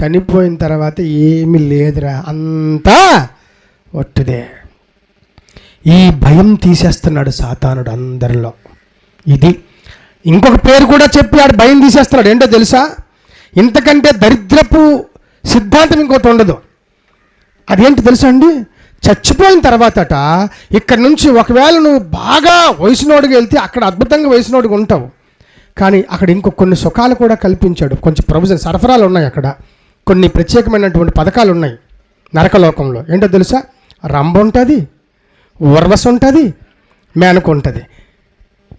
చనిపోయిన తర్వాత ఏమీ లేదురా అంతా ఒట్టిదే. ఈ భయం తీసేస్తున్నాడు సాతానుడు అందరిలో. ఇది ఇంకొక పేరు కూడా చెప్పాడు భయం తీసేస్తున్నాడు ఏంటో తెలుసా? ఇంతకంటే దరిద్రపు సిద్ధాంతం ఇంకోటి ఉండదు. అదేంటి తెలుసా అండి? చచ్చిపోయిన తర్వాతట ఇక్కడ నుంచి ఒకవేళ నువ్వు బాగా వయసునోడుగా వెళ్తే అక్కడ అద్భుతంగా వయసునోడుగా ఉంటావు. కానీ అక్కడ ఇంకో కొన్ని సుఖాలు కూడా కల్పించాడు. కొంచెం ప్రొవిజన్ సరఫరాలు ఉన్నాయి అక్కడ. కొన్ని ప్రత్యేకమైనటువంటి పథకాలు ఉన్నాయి నరకలోకంలో. ఏంటో తెలుసా? రంభ ఉంటుంది ఉర్వశ ఉంటుంది మేనకు ఉంటుంది.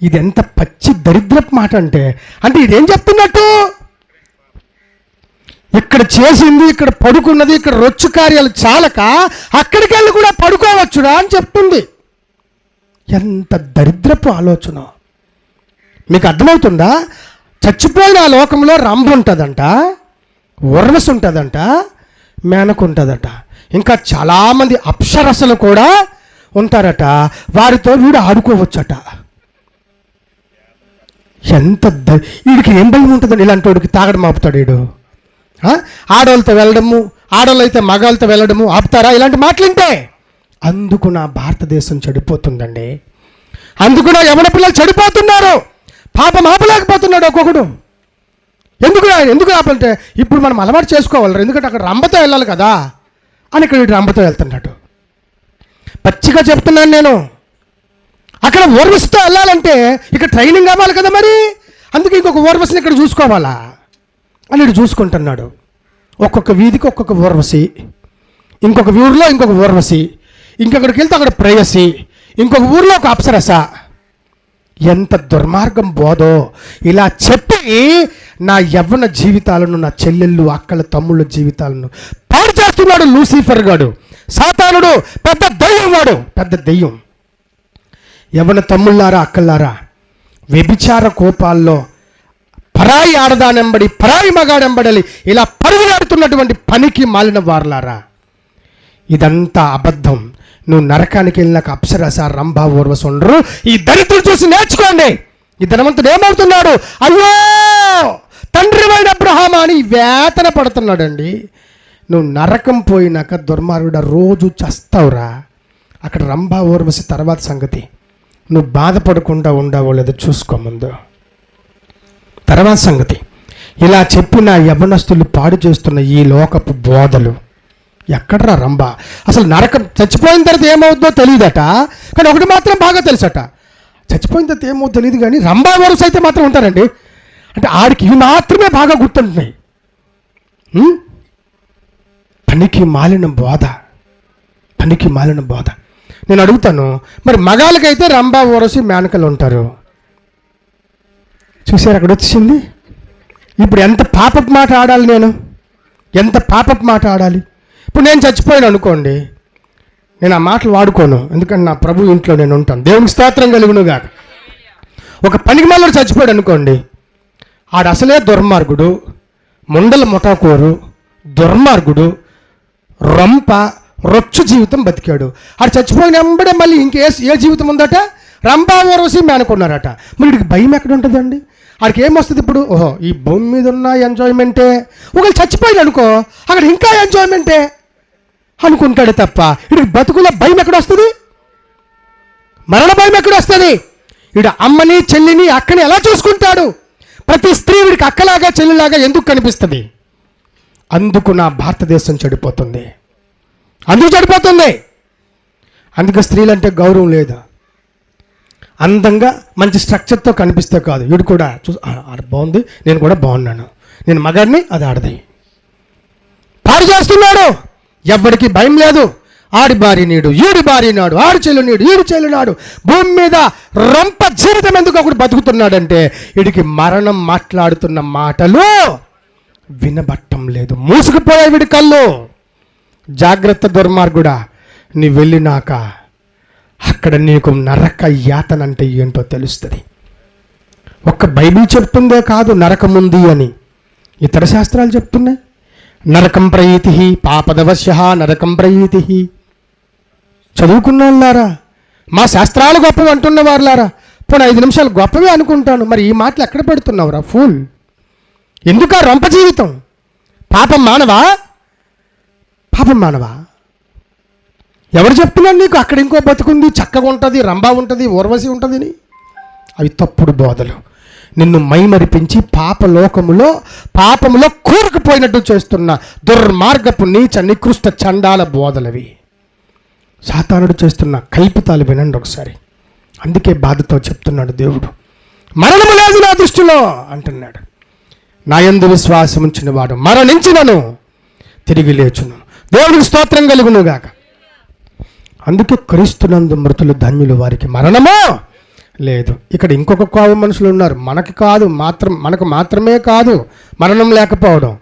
ఇది ఎంత పచ్చి దరిద్రపు మాట అంటే అంటే ఇదేం చెప్తున్నట్టు? ఇక్కడ చేసింది ఇక్కడ పడుకున్నది ఇక్కడ రొచ్చు కార్యాలు చాలక అక్కడికి వెళ్ళి కూడా పడుకోవచ్చురా అని చెప్తుంది. ఎంత దరిద్రపు ఆలోచన. మీకు అర్థమవుతుందా? చచ్చిపోయిన ఆ లోకంలో రంభ ఉంటుందంట. ఉర్వశ ఉంటుందంట మేనకు ఉంటుందట ఇంకా చాలామంది అప్సరసలు కూడా ఉంటారట. వారితో వీడు ఆడుకోవచ్చట. ఎంత ద వీడికి ఏం భయం ఉంటుందండి ఇలాంటి వాడికి తాగడం ఆపుతాడు వీడు. ఆడవాళ్ళతో వెళ్ళడము ఆడవాళ్ళు అయితే మగాళ్ళతో వెళ్ళడము ఆపుతారా? ఇలాంటి మాటలుంటే. అందుకు నా భారతదేశం చెడిపోతుందండి. అందుకు నా యవన పిల్లలు చెడిపోతున్నారు. పాపం ఆపలేకపోతున్నాడు ఒక్కొక్కడు. ఎందుకు ఎందుకు ఆపాలంటే ఇప్పుడు మనం అలవాటు చేసుకోవాలి ఎందుకంటే అక్కడ రంబతో వెళ్ళాలి కదా అని ఇక్కడ వీడు రంబతో వెళ్తున్నాడు. పచ్చిగా చెప్తున్నాను నేను. అక్కడ ఓర్వస్తో వెళ్ళాలంటే ఇక్కడ ట్రైనింగ్ అవ్వాలి కదా మరి? అందుకే ఇంకొక ఓర్వశిని ఇక్కడ చూసుకోవాలా? అని ఇటు చూసుకుంటున్నాడు. ఒక్కొక్క వీధికి ఒక్కొక్క ఊర్వశి ఇంకొక ఊరిలో ఇంకొక ఊర్వశి ఇంకొకడికి వెళ్తే అక్కడ ప్రేయసి. ఇంకొక ఊరిలో ఒక అప్సరస. ఎంత దుర్మార్గం బోధో? ఇలా చెప్పి నా యవ్వన జీవితాలను నా చెల్లెళ్ళు అక్కల తమ్ముళ్ళ జీవితాలను పాడు చేస్తున్నాడు లూసిఫర్ గాడు. సాతానుడు పెద్ద దయ్యం వాడు. పెద్ద దెయ్యం. యవ్వన తమ్ముళ్ళారా అక్కలారా వ్యభిచార కోపాల్లో పరాయి ఆడదానెంబడి పరాయి మగాడెంబడలి ఇలా పరుగులాడుతున్నటువంటి పనికి మాలిన వారలారా? ఇదంతా అబద్ధం. నువ్వు నరకానికి వెళ్ళినాక అప్సరస రంభ ఊర్వశ ఉండరు. ఈ దరిద్రుడు చూసి నేర్చుకోండి. ఈ ధనవంతుడు ఏమవుతున్నాడు? అయ్యో! తండ్రి అయిన అబ్రహామా అని వేతన పడుతున్నాడండి. నువ్వు నరకం పోయినాక దుర్మార్గుడ రోజు చస్తావురా. అక్కడ రంభా ఊర్వశి తర్వాత సంగతి. నువ్వు బాధపడకుండా ఉండవో లేదో చూసుకో ముందు. తర్వాత సంగతి. ఇలా చెప్పిన యవనస్తులు పాడు చేస్తున్న ఈ లోకపు బోధలు. ఎక్కడరా రంభ? అసలు నరకం చచ్చిపోయిన తర్వాత ఏమవుతుందో తెలియదట. కానీ ఒకటి మాత్రం బాగా తెలుసట. చచ్చిపోయిన తర్వాత ఏమో తెలియదు కానీ రంభా వరుస అయితే మాత్రం ఉంటారండి. అంటే ఆడికి ఇవి మాత్రమే బాగా గుర్తుంటున్నాయి. పనికి మాలిన బోధ. పనికి మాలిన బోధ. నేను అడుగుతాను మరి మగాళ్ళకైతే రంభా ఊరసి మేనకలు ఉంటారు? చూసారు అక్కడ వచ్చింది? ఇప్పుడు ఎంత పాపపు మాట ఆడాలి నేను? ఎంత పాపపు మాట ఆడాలి? ఇప్పుడు నేను చచ్చిపోయాను అనుకోండి నేను ఆ మాటలు వాడుకోను ఎందుకంటే నా ప్రభు ఇంట్లో నేను ఉంటాను. దేవునికి స్తోత్రం కలుగును కాక ఒక పనికి మళ్ళీ చచ్చిపోయాడు అనుకోండి ఆడు అసలే దుర్మార్గుడు ముండల ముఠాకోరు దుర్మార్గుడు రొంప రొచ్చు జీవితం బతికాడు. ఆడు చచ్చిపోయిన వెంబడే మళ్ళీ ఇంకే ఏ జీవితం ఉందట? రంభా ఓరసి మేనుకున్నారట. మరి వీడికి భయం ఎక్కడ ఉంటుందండి? ఆడికి ఏమొస్తుంది ఇప్పుడు? ఓహో ఈ భూమి మీద ఉన్న ఎంజాయ్మెంటే ఒకవేళ చచ్చిపోయాడు అనుకో అక్కడ ఇంకా ఎంజాయ్మెంటే అనుకుంటాడు తప్ప. వీడికి బతుకుల భయం ఎక్కడ వస్తుంది మరణ భయం ఎక్కడ వస్తుంది అమ్మని చెల్లిని అక్కని ఎలా చూసుకుంటాడు? ప్రతి స్త్రీ వీడికి అక్కలాగా చెల్లిలాగా ఎందుకు కనిపిస్తుంది? అందుకు నా భారతదేశం చెడిపోతుంది. అందుకు చెడిపోతుంది. అందుకే స్త్రీలంటే గౌరవం లేదు. అందంగా మంచి స్ట్రక్చర్తో కనిపిస్తే కాదు. వీడు కూడా చూ ఆడ బాగుంది నేను కూడా బాగున్నాను. నేను మగాడిని అది ఆడది. పాడు చేస్తున్నాడు. ఎవ్వడికి భయం లేదు. ఆడి బారి నీడు ఈడి బారి నాడు ఆడి చెల్లు నీడు ఈడి చెల్లు నాడు. భూమి మీద రొంప జీవితం ఎందుకు ఒకడు బతుకుతున్నాడంటే వీడికి మరణం మాట్లాడుతున్న మాటలు వినబట్టం లేదు. మూసుకుపోయాయి వీడి కళ్ళు. జాగ్రత్త దుర్మార్గుడా నీ వెళ్ళినాక అక్కడ నీకు నరక యాతన అంటే ఏంటో తెలుస్తుంది. ఒక్క బైబిల్ చెప్తుందే కాదు నరకముంది అని. ఇతర శాస్త్రాలు చెప్తున్నాయి. నరకం ప్రయీతి పాపదవశ్య నరకం ప్రయీతి. చదువుకున్న వాళ్ళారా మా శాస్త్రాలు గొప్పవి అంటున్న వారులారా పోనీ ఐదు నిమిషాలు గొప్పవే అనుకుంటాను. మరి ఈ మాటలు ఎక్కడ పెడుతున్నావురా ఫూల్? ఎందుకు ఆ రొంప జీవితం? పాపం మానవా? పాపం మానవా? ఎవరు చెప్తున్నారు నీకు? అక్కడ ఇంకో బతుకుంది చక్కగా ఉంటుంది రంభా ఉంటుంది ఊర్వశి ఉంటుందని? అవి తప్పుడు బోధలు. నిన్ను మైమరిపించి పాపలోకములో పాపములో కూరుకుపోయినట్టు చేస్తున్న దుర్మార్గపు నీచ నికృష్ట చండాల బోధలవి. సాతానుడు చేస్తున్న కల్పితాలు వినండి ఒకసారి. అందుకే బాధతో చెప్తున్నాడు దేవుడు. మరణము లేదు నా దృష్టిలో అంటున్నాడు. నా యందు విశ్వాసం ఉంచిన వాడు మరణించినను తిరిగి లేచును. దేవుడికి స్తోత్రం కలుగునుగాక. అందుకే క్రీస్తునందు మృతులు ధన్యులు వారికి మరణమో లేదు. ఇక్కడ ఇంకొక కోవ మనుషులు ఉన్నారు. మనకి కాదు మాత్రం మనకు మాత్రమే కాదు మరణం లేకపోవడం.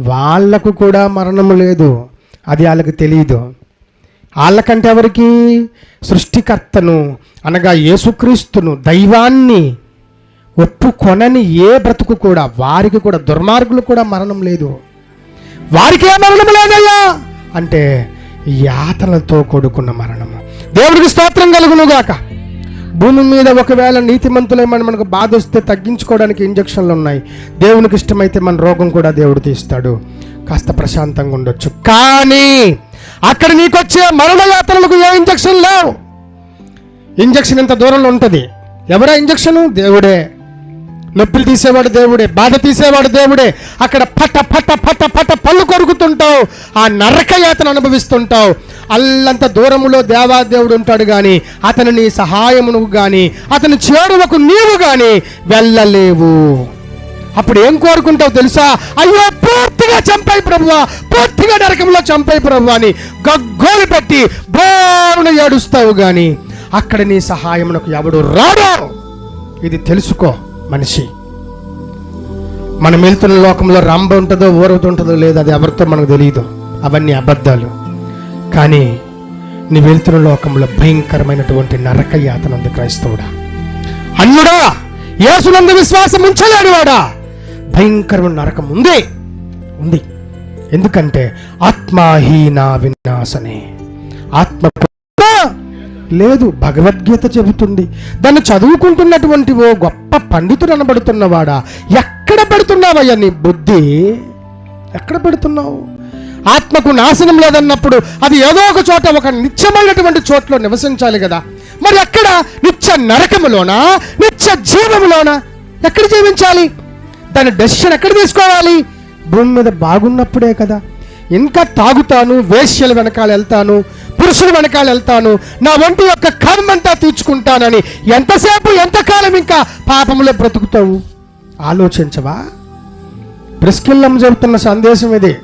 వాళ్ళకు కూడా మరణం లేదు. అది వాళ్ళకి తెలియదు వాళ్ళకంటే ఎవరికి? సృష్టికర్తను అనగా యేసుక్రీస్తును దైవాన్ని ఒప్పుకొనని ఏ బ్రతుకు కూడా వారికి కూడా దుర్మార్గులు కూడా మరణం లేదు. వారికే మరణం లేదయ్యా! అంటే యాతనలతో కూడుకున్న మరణము. దేవుడికి స్తోత్రం కలుగునుగాక. భూమి మీద ఒకవేళ నీతిమంతులేమని మనకు బాధ వస్తే తగ్గించుకోవడానికి ఇంజక్షన్లు ఉన్నాయి. దేవునికి ఇష్టమైతే మన రోగం కూడా దేవుడు తీస్తాడు. కాస్త ప్రశాంతంగా ఉండొచ్చు. కానీ అక్కడ నీకు వచ్చే మరణ యాత్రలకు ఏ ఇంజక్షన్ లేవు. ఇంజక్షన్ ఇంత దూరంలో ఉంటుంది. ఎవరా ఇంజక్షను దేవుడే. నొప్పులు తీసేవాడు దేవుడే బాధ తీసేవాడు దేవుడే. అక్కడ పట పట పట పట పళ్ళు కొరుకుతుంటావు. ఆ నరకయాతను అనుభవిస్తుంటావు. అల్లంత దూరములో దేవాదేవుడు ఉంటాడు కానీ అతని నీ సహాయమును కానీ అతని చేరువకు నీవు కానీ వెళ్ళలేవు. అప్పుడు ఏం కోరుకుంటావు తెలుసా? అయ్యో పూర్తిగా చంపాయి ప్రభువా పూర్తిగా నరకంలో చంపాయి ప్రభు అని గగ్గోలు పెట్టి బోరును ఏడుస్తావు కానీ అక్కడ నీ సహాయమునకు ఎవడు రాడు? ఇది తెలుసుకో. మనిషి. మనం వెళ్తున్న లోకంలో రంభ ఉంటుందో ఊరవత ఉంటుందో లేదో అది ఎవరితో మనకు తెలియదు అవన్నీ అబద్ధాలు. కానీ నీ వెళ్తున్న లోకంలో భయంకరమైనటువంటి నరక యాతన ఉంది క్రైస్తవుడా. అన్నుడా యేసునందు విశ్వాసం ఉంచలేడు వాడా. భయంకరమైన నరకం ఉంది. ఉంది. ఎందుకంటే ఆత్మాహీన వినాశనే. ఆత్మ లేదు భగవద్గీత చెబుతుంది. దాన్ని చదువుకుంటున్నటువంటి ఓ గొప్ప పండితుడు అనబడుతున్నవాడా? ఎక్కడ పెడుతున్నావయ్యా నీ బుద్ధి? ఎక్కడ పెడుతున్నావు? ఆత్మకు నాశనం లేదన్నప్పుడు అది ఏదో ఒక చోట ఒక నిత్యమైనటువంటి చోట్లో నివసించాలి కదా. మరి ఎక్కడ? నిత్య నరకములోనా? నిత్య జీవములోనా? ఎక్కడ జీవించాలి? దాని డెసిషన్ ఎక్కడ తీసుకోవాలి? భూమి మీద బాగున్నప్పుడే కదా. ఇంకా తాగుతాను వేశ్యల వెనకాల వెళ్తాను పురుషుల వెనకాల వెళ్తాను నా వంటి యొక్క కర్మంతా తీర్చుకుంటానని ఎంతసేపు ఎంతకాలం ఇంకా పాపంలో బ్రతుకుతావు? ఆలోచించవా? ప్రిస్కిల్లం చెబుతున్న సందేశం ఇది.